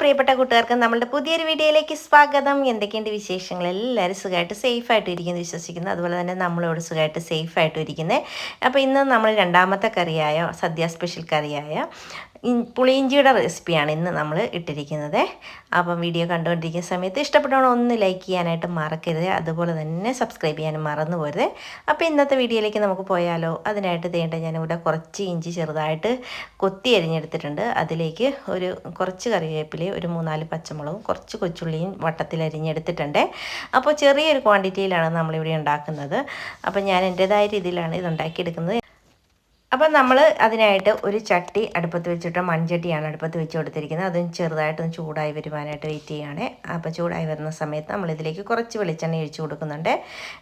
പ്രിയപ്പെട്ട കൂട്ടുകാർക്ക് നമ്മളുടെ പുതിയൊരു വീഡിയോയിലേക്ക് സ്വാഗതം. എന്തൊക്കെയുണ്ട് വിശേഷങ്ങൾ? എല്ലാവരും സുഖമായിട്ട് സേഫായിട്ട് ഇരിക്കുന്നു വിശ്വസിക്കുന്നു. അതുപോലെ തന്നെ നമ്മളോട് സുഖമായിട്ട് സേഫായിട്ട് ഇരിക്കുന്നത് അപ്പോൾ ഇന്ന് നമ്മൾ രണ്ടാമത്തെ കറിയായ സദ്യ സ്പെഷ്യൽ കറിയായ പുളിയിഞ്ചിയുടെ റെസിപ്പിയാണ് ഇന്ന് നമ്മൾ ഇട്ടിരിക്കുന്നത്. അപ്പം വീഡിയോ കണ്ടുകൊണ്ടിരിക്കുന്ന സമയത്ത് ഇഷ്ടപ്പെട്ടവണ് ഒന്ന് ലൈക്ക് ചെയ്യാനായിട്ട് മറക്കരുത്. അതുപോലെ തന്നെ സബ്സ്ക്രൈബ് ചെയ്യാനും മറന്നു പോരുത്. അപ്പോൾ ഇന്നത്തെ വീഡിയോയിലേക്ക് നമുക്ക് പോയാലോ? അതിനായിട്ട് തേണ്ട ഞാനിവിടെ കുറച്ച് ഇഞ്ചി ചെറുതായിട്ട് കൊത്തി അരിഞ്ഞെടുത്തിട്ടുണ്ട്. അതിലേക്ക് ഒരു കുറച്ച് കറിവേപ്പിലയും ഒരു മൂന്നാൽ പച്ചമുളകും കുറച്ച് കൊച്ചുള്ളിയും വട്ടത്തിൽ അരിഞ്ഞെടുത്തിട്ടുണ്ട്. അപ്പോൾ ചെറിയൊരു ക്വാണ്ടിറ്റിയിലാണ് നമ്മളിവിടെ ഉണ്ടാക്കുന്നത്. അപ്പോൾ ഞാൻ എന്റേതായ രീതിയിലാണ് ഇത് ഉണ്ടാക്കിയെടുക്കുന്നത്. അപ്പം നമ്മൾ അതിനായിട്ട് ഒരു ചട്ടി അടുപ്പത്ത് വെച്ചിട്ട് മൺചട്ടിയാണ് അടുപ്പത്ത് വെച്ച് കൊടുത്തിരിക്കുന്നത്. അതും ചെറുതായിട്ടൊന്ന് ചൂടായി വരുവാനായിട്ട് വെയിറ്റ് ചെയ്യുകയാണ് അപ്പോൾ ചൂടായി വരുന്ന സമയത്ത് നമ്മൾ ഇതിലേക്ക് കുറച്ച് വെളിച്ചെണ്ണ ഒഴിച്ച് കൊടുക്കുന്നുണ്ട്.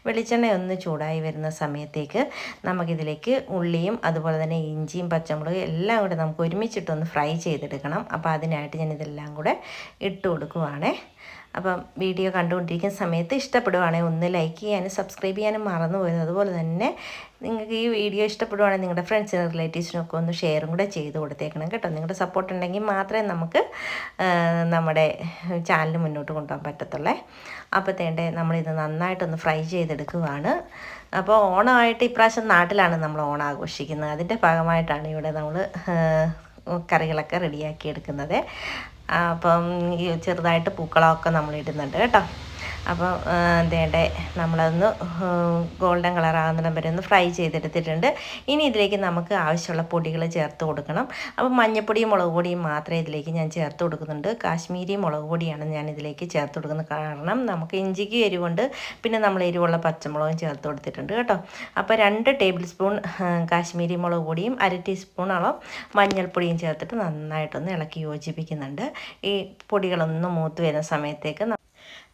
വെളിച്ചെണ്ണ ഒന്ന് ചൂടായി വരുന്ന സമയത്തേക്ക് നമുക്കിതിലേക്ക് ഉള്ളിയും അതുപോലെ തന്നെ ഇഞ്ചിയും പച്ചമുളകും എല്ലാം കൂടെ നമുക്ക് ഒരുമിച്ചിട്ടൊന്ന് ഫ്രൈ ചെയ്തെടുക്കണം. അപ്പോൾ അതിനായിട്ട് ഞാൻ ഇതെല്ലാം കൂടെ ഇട്ട് കൊടുക്കുവാണേ. അപ്പം വീഡിയോ കണ്ടുകൊണ്ടിരിക്കുന്ന സമയത്ത് ഇഷ്ടപ്പെടുവാണെങ്കിൽ ഒന്ന് ലൈക്ക് ചെയ്യാനും സബ്സ്ക്രൈബ് ചെയ്യാനും മറന്നു പോയത് അതുപോലെ തന്നെ നിങ്ങൾക്ക് ഈ വീഡിയോ ഇഷ്ടപ്പെടുവാണെങ്കിൽ നിങ്ങളുടെ ഫ്രണ്ട്സിനും റിലേറ്റീവ്സിനൊക്കെ ഒന്ന് ഷെയറും കൂടെ ചെയ്ത് കൊടുത്തേക്കണം കേട്ടോ. നിങ്ങളുടെ സപ്പോർട്ട് ഉണ്ടെങ്കിൽ മാത്രമേ നമുക്ക് നമ്മുടെ ചാനൽ മുന്നോട്ട് കൊണ്ടുപോകാൻ പറ്റത്തുള്ളേ. അപ്പോൾ തേണ്ടേ നമ്മളിത് നന്നായിട്ടൊന്ന് ഫ്രൈ ചെയ്തെടുക്കുവാണ്. അപ്പോൾ ഓണമായിട്ട് ഇപ്രാവശ്യം നാട്ടിലാണ് നമ്മൾ ഓണം ആഘോഷിക്കുന്നത്. അതിന്റെ ഭാഗമായിട്ടാണ് ഇവിടെ നമ്മൾ കറികളൊക്കെ റെഡിയാക്കി എടുക്കുന്നത്. അപ്പം ഈ ചെറുതായിട്ട് പൂക്കളമൊക്കെ നമ്മൾ ഇടുന്നുണ്ട് കേട്ടോ. അപ്പോൾ എന്തേണ്ടേ നമ്മളതൊന്ന് ഗോൾഡൻ കളർ ആകുന്നിടം വരെ ഒന്ന് ഫ്രൈ ചെയ്തെടുത്തിട്ടുണ്ട്. ഇനി ഇതിലേക്ക് നമുക്ക് ആവശ്യമുള്ള പൊടികൾ ചേർത്ത് കൊടുക്കണം. അപ്പോൾ മഞ്ഞപ്പൊടിയും മുളക് പൊടിയും മാത്രമേ ഇതിലേക്ക് ഞാൻ ചേർത്ത് കൊടുക്കുന്നുണ്ട്. കാശ്മീരി മുളക് പൊടിയാണ് ഞാൻ ഇതിലേക്ക് ചേർത്ത് കൊടുക്കുന്നത്. കാരണം നമുക്ക് ഇഞ്ചിക്ക് എരിവുണ്ട്. പിന്നെ നമ്മൾ എരിവുള്ള പച്ചമുളകും ചേർത്ത് കൊടുത്തിട്ടുണ്ട് കേട്ടോ. അപ്പോൾ രണ്ട് ടേബിൾ സ്പൂൺ കാശ്മീരി മുളക് പൊടിയും അര ടീസ്പൂണോളം മഞ്ഞൾപ്പൊടിയും ചേർത്തിട്ട് നന്നായിട്ടൊന്ന് ഇളക്കി യോജിപ്പിക്കുന്നുണ്ട്. ഈ പൊടികളൊന്ന് മൂത്ത് വരുന്ന സമയത്തേക്ക്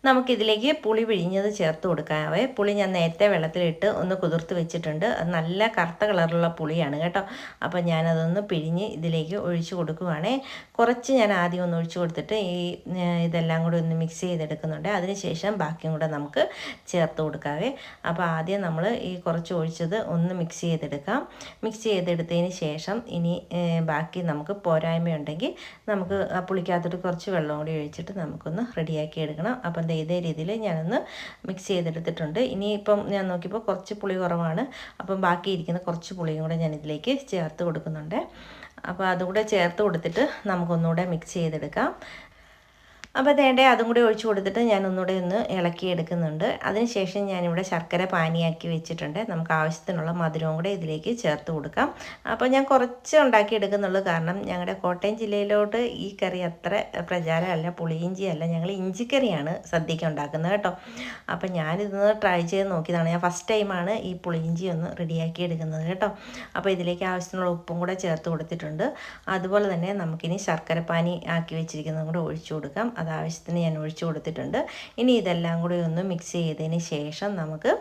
നമുക്കിതിലേക്ക് പുളി പിഴിഞ്ഞത് ചേർത്ത് കൊടുക്കാവേ പുളി ഞാൻ നേരത്തെ വെള്ളത്തിലിട്ട് ഒന്ന് കുതിർത്ത് വെച്ചിട്ടുണ്ട്. അത് നല്ല കറുത്ത കളറുള്ള പുളിയാണ് കേട്ടോ. അപ്പോൾ ഞാനതൊന്ന് പിഴിഞ്ഞ് ഇതിലേക്ക് ഒഴിച്ചു കൊടുക്കുവാണേ. കുറച്ച് ഞാൻ ആദ്യം ഒന്ന് ഒഴിച്ചു കൊടുത്തിട്ട് ഈ ഇതെല്ലാം കൂടി ഒന്ന് മിക്സ് ചെയ്തെടുക്കുന്നുണ്ട്. അതിനുശേഷം ബാക്കിയും കൂടെ നമുക്ക് ചേർത്ത് കൊടുക്കാവേ. അപ്പോൾ ആദ്യം നമ്മൾ ഈ കുറച്ച് ഒഴിച്ചത് ഒന്ന് മിക്സ് ചെയ്തെടുക്കാം. മിക്സ് ചെയ്തെടുത്തതിന് ശേഷം ഇനി ബാക്കി നമുക്ക് പോരായ്മയുണ്ടെങ്കിൽ നമുക്ക് ആ പുളിക്കകത്തോട്ട് കുറച്ച് വെള്ളം കൂടി ഒഴിച്ചിട്ട് നമുക്കൊന്ന് റെഡിയാക്കി എടുക്കണം. അപ്പം ദേ ഇതേ രീതിയിൽ ഞാനൊന്ന് മിക്സ് ചെയ്തെടുത്തിട്ടുണ്ട്. ഇനിയിപ്പം ഞാൻ നോക്കിയപ്പോൾ കുറച്ച് പുളി കുറവാണ്. അപ്പം ബാക്കി ഇരിക്കുന്ന കുറച്ച് പുളിയും കൂടെ ഞാൻ ഇതിലേക്ക് ചേർത്ത് കൊടുക്കുന്നുണ്ട്. അപ്പോൾ അതുകൂടെ ചേർത്ത് കൊടുത്തിട്ട് നമുക്കൊന്നുകൂടെ മിക്സ് ചെയ്തെടുക്കാം. അപ്പോൾ തേണ്ട അതും കൂടി ഒഴിച്ചു കൊടുത്തിട്ട് ഞാൻ ഒന്നുകൂടെ ഒന്ന് ഇളക്കി എടുക്കുന്നുണ്ട്. അതിനുശേഷം ഞാനിവിടെ ശർക്കര പാനിയാക്കി വെച്ചിട്ടുണ്ട്. നമുക്ക് ആവശ്യത്തിനുള്ള മധുരവും കൂടെ ഇതിലേക്ക് ചേർത്ത് കൊടുക്കാം. അപ്പോൾ ഞാൻ കുറച്ച് ഉണ്ടാക്കി എടുക്കുന്നുള്ളൂ. കാരണം ഞങ്ങളുടെ കോട്ടയം ജില്ലയിലോട്ട് ഈ കറി അത്ര പ്രചാരമല്ല പുളിയിഞ്ചി അല്ല ഞങ്ങൾ ഇഞ്ചിക്കറിയാണ് സദ്യക്ക് ഉണ്ടാക്കുന്നത് കേട്ടോ. അപ്പോൾ ഞാനിതൊന്ന് ട്രൈ ചെയ്ത് നോക്കിയതാണ്. ഞാൻ ഫസ്റ്റ് ടൈമാണ് ഈ പുളിയിഞ്ചി ഒന്ന് റെഡിയാക്കി എടുക്കുന്നത് കേട്ടോ. അപ്പോൾ ഇതിലേക്ക് ആവശ്യത്തിനുള്ള ഉപ്പും കൂടെ ചേർത്ത് കൊടുത്തിട്ടുണ്ട്. അതുപോലെ തന്നെ നമുക്കിനി ശർക്കര പാനി ആക്കി വെച്ചിരിക്കുന്നതും കൂടെ ഒഴിച്ചു കൊടുക്കാം. അത് ആവശ്യത്തിന് ഞാൻ ഒഴിച്ചു കൊടുത്തിട്ടുണ്ട്. ഇനി ഇതെല്ലാം കൂടി ഒന്ന് മിക്സ് ചെയ്തതിന് ശേഷം നമുക്ക്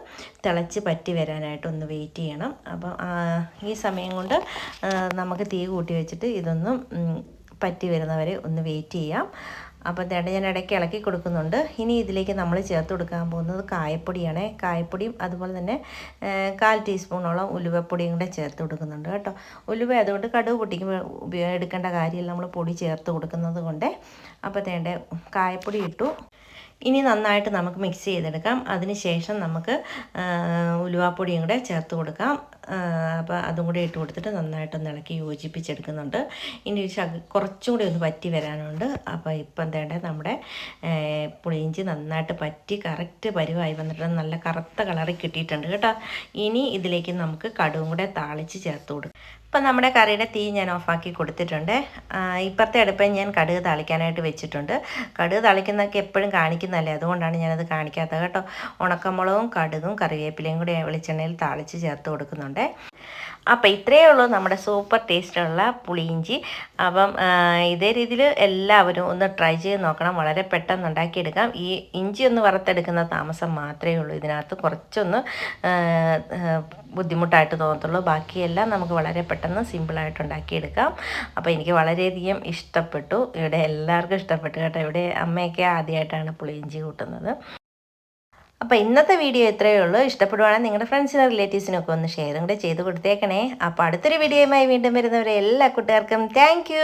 തിളച്ച് പറ്റി വരാനായിട്ട് ഒന്ന് വെയിറ്റ് ചെയ്യണം. അപ്പം ഈ സമയം കൊണ്ട് നമുക്ക് തീ കൂട്ടി വെച്ചിട്ട് ഇതൊന്നും പറ്റി വരുന്നവരെ ഒന്ന് വെയിറ്റ് ചെയ്യാം. അപ്പോൾ തേണ്ട ഞാൻ ഇടയ്ക്ക് ഇളക്കി കൊടുക്കുന്നുണ്ട്. ഇനി ഇതിലേക്ക് നമ്മൾ ചേർത്ത് കൊടുക്കാൻ പോകുന്നത് കായപ്പൊടിയാണ്. കായപ്പൊടിയും അതുപോലെ തന്നെ കാൽ ടീസ്പൂണോളം ഉലുവപ്പൊടിയും കൂടെ ചേർത്ത് കൊടുക്കുന്നുണ്ട് കേട്ടോ. ഉലുവ അതുകൊണ്ട് കടുവ് പൊട്ടിക്കുമ്പോൾ ഉപയോഗം എടുക്കേണ്ട കാര്യമില്ല. നമ്മൾ പൊടി ചേർത്ത് കൊടുക്കുന്നത് കൊണ്ട്. അപ്പോൾ തേണ്ട കായപ്പൊടി ഇട്ടു. ഇനി നന്നായിട്ട് നമുക്ക് മിക്സ് ചെയ്തെടുക്കാം. അതിന് ശേഷം നമുക്ക് ഉലുവാപ്പൊടിയും കൂടെ ചേർത്ത് കൊടുക്കാം. അപ്പോൾ അതും കൂടി ഇട്ട് കൊടുത്തിട്ട് നന്നായിട്ടൊന്ന് ഇളക്കി യോജിപ്പിച്ചെടുക്കുന്നുണ്ട്. ഇനി കുറച്ചും കൂടി ഒന്ന് പറ്റി വരാനുണ്ട്. അപ്പോൾ ഇപ്പം എന്തേണ്ടത് നമ്മുടെ പുളിയിഞ്ചി നന്നായിട്ട് പറ്റി കറക്റ്റ് പരുവായി വന്നിട്ട് നല്ല കറുത്ത കളറിൽ കിട്ടിയിട്ടുണ്ട് കേട്ടോ. ഇനി ഇതിലേക്ക് നമുക്ക് കടുവും കൂടെ താളിച്ച് ചേർത്ത് കൊടുക്കാം. ഇപ്പം നമ്മുടെ കറിയുടെ തീ ഞാൻ ഓഫാക്കി കൊടുത്തിട്ടുണ്ട്. ഇപ്പുറത്തെ അടുപ്പം ഞാൻ കടുക് തളിക്കാനായിട്ട് വെച്ചിട്ടുണ്ട്. കടുക് തളിക്കുന്നതൊക്കെ എപ്പോഴും കാണിക്കുന്നതല്ലേ? അതുകൊണ്ടാണ് ഞാനത് കാണിക്കാത്തത് കേട്ടോ. ഉണക്കമുളകും കടുകും കറിവേപ്പിലയും കൂടി വെളിച്ചെണ്ണയിൽ താളിച്ച് ചേർത്ത് കൊടുക്കുന്നുണ്ട്. അപ്പോൾ ഇത്രയേ ഉള്ളൂ നമ്മുടെ സൂപ്പർ ടേസ്റ്റുള്ള പുളിയിഞ്ചി. അപ്പം ഇതേ രീതിയിൽ എല്ലാവരും ഒന്ന് ട്രൈ ചെയ്ത് നോക്കണം. വളരെ പെട്ടെന്ന് ഉണ്ടാക്കിയെടുക്കാം. ഈ ഇഞ്ചി ഒന്ന് വറുത്തെടുക്കുന്ന താമസം മാത്രമേ ഉള്ളൂ ഇതിനകത്ത്. കുറച്ചൊന്ന് ബുദ്ധിമുട്ടായിട്ട് തോന്നത്തുള്ളൂ. ബാക്കിയെല്ലാം നമുക്ക് വളരെ പെട്ടെന്ന് സിമ്പിളായിട്ട് ഉണ്ടാക്കിയെടുക്കാം. അപ്പോൾ എനിക്ക് വളരെയധികം ഇഷ്ടപ്പെട്ടു. ഇവിടെ എല്ലാവർക്കും ഇഷ്ടപ്പെട്ടു കേട്ടോ. ഇവിടെ അമ്മയൊക്കെ ആദ്യമായിട്ടാണ് പുളിയിഞ്ചി കൂട്ടുന്നത്. അപ്പോൾ ഇന്നത്തെ വീഡിയോ ഇത്രയേ ഉള്ളൂ. ഇഷ്ടപ്പെടുവാണെങ്കിൽ നിങ്ങളുടെ ഫ്രണ്ട്സിനും റിലേറ്റീവ്സിനൊക്കെ ഒന്ന് ഷെയറും കൂടെ ചെയ്ത് കൊടുത്തേക്കണേ. അപ്പോൾ അടുത്തൊരു വീഡിയോയുമായി വീണ്ടും വരുന്നവരെ എല്ലാ കൂട്ടുകാർക്കും താങ്ക്